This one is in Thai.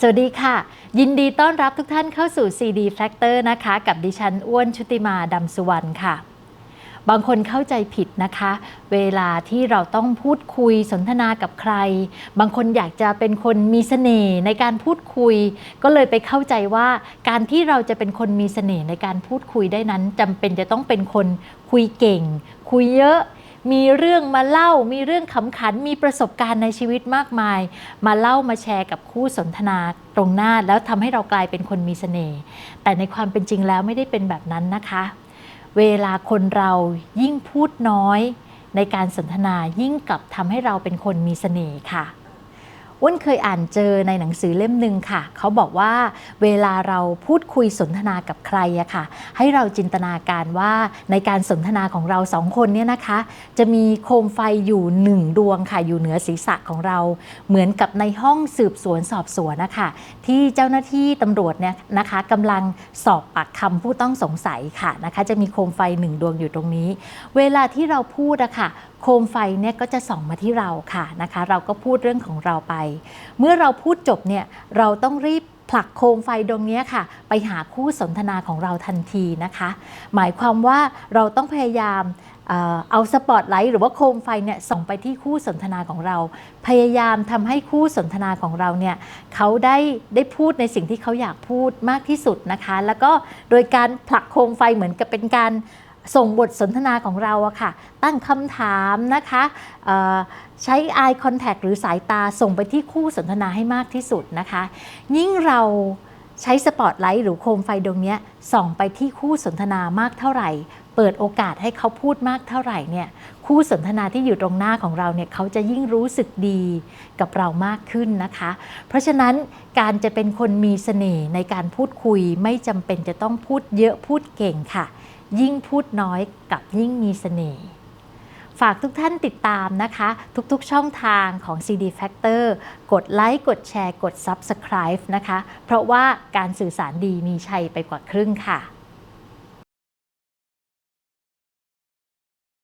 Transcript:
สวัสดีค่ะ ยินดีต้อนรับทุกท่านเข้าสู่ CD Factor นะคะ กับดิฉันอ้วนชุติมาดำสุวรรณค่ะ บางคนเข้าใจผิดนะคะ เวลาที่เราต้องพูดคุยสนทนากับใคร บางคนอยากจะเป็นคนมีเสน่ห์ในการพูดคุย ก็เลยไปเข้าใจว่า การที่เราจะเป็นคนมีเสน่ห์ในการพูดคุยได้นั้นจำเป็นจะต้องเป็นคนคุยเก่ง คุยเยอะ มีเรื่องมาเล่า มีเรื่องขำขัน มีประสบการณ์ในชีวิตมากมาย มาเล่ามาแชร์กับคู่สนทนาตรงหน้าแล้วทำให้เรากลายเป็นคนมีเสน่ห์ แต่ในความเป็นจริงแล้วไม่ได้เป็นแบบนั้นนะคะ เวลาคนเรายิ่งพูดน้อย ในการสนทนายิ่งกลับทำให้เราเป็นคนมีเสน่ห์ค่ะ อ้วนเคยอ่านเจอในหนังสือเล่มหนึ่งค่ะ เขาบอกว่าเวลาเราพูดคุยสนทนากับใครอะค่ะ ให้เราจินตนาการว่าในการสนทนาของเราสองคนเนี่ยนะคะ จะมีโคมไฟอยู่หนึ่งดวงค่ะ อยู่เหนือศีรษะของเรา เหมือนกับในห้องสืบสวนสอบสวนนะคะที่เจ้าหน้าที่ตำรวจเนี่ยนะคะกำลังสอบปากคำผู้ต้องสงสัยค่ะนะคะ จะมีโคมไฟหนึ่งดวงอยู่ตรงนี้ เวลาที่เราพูดอะค่ะโคมไฟเนี่ยก็จะส่องมาที่เราค่ะนะคะ เราก็พูดเรื่องของเราไปเมื่อเราพูดจบเนี่ยเราต้องรีบผลักโคมไฟดวงนี้ค่ะ ไปหาคู่สนทนาของเราทันทีนะคะ หมายความว่าเราต้องพยายามเอาสปอตไลท์หรือว่าโคมไฟเนี่ยส่องไปที่คู่สนทนาของเรา พยายามทำให้คู่สนทนาของเราเนี่ยเขาได้ได้พูดในสิ่งที่เขาอยากพูดมากที่สุดนะคะ แล้วก็โดยการผลักโคมไฟเหมือนกับเป็นการ ส่งบทสนทนาของเราอะค่ะ ตั้งคำถามนะคะใช้ eye contact หรือสายตาส่งไปที่คู่สนทนาให้มากที่สุดนะคะ ยิ่งเราใช้สปอตไลท์หรือโคมไฟดวงเนี้ยส่องไปที่คู่สนทนามากเท่าไหร่ เปิดโอกาสให้เขาพูดมากเท่าไหร่เนี่ยคู่สนทนาที่อยู่ตรงหน้าของเราเนี่ยเขาจะยิ่งรู้สึกดีกับเรามากขึ้นนะคะ เพราะฉะนั้นการจะเป็นคนมีเสน่ห์ในการพูดคุยไม่จำเป็นจะต้องพูดเยอะพูดเก่งค่ะ ยิ่งพูดน้อยกับยิ่งมีเสน่ห์ฝากทุกท่านติดตามนะคะ ทุกๆช่องทางของ CD Factor กดไลค์กดแชร์กด Subscribe นะคะ เพราะว่าการสื่อสารดีมีชัยไปกว่าครึ่งค่ะ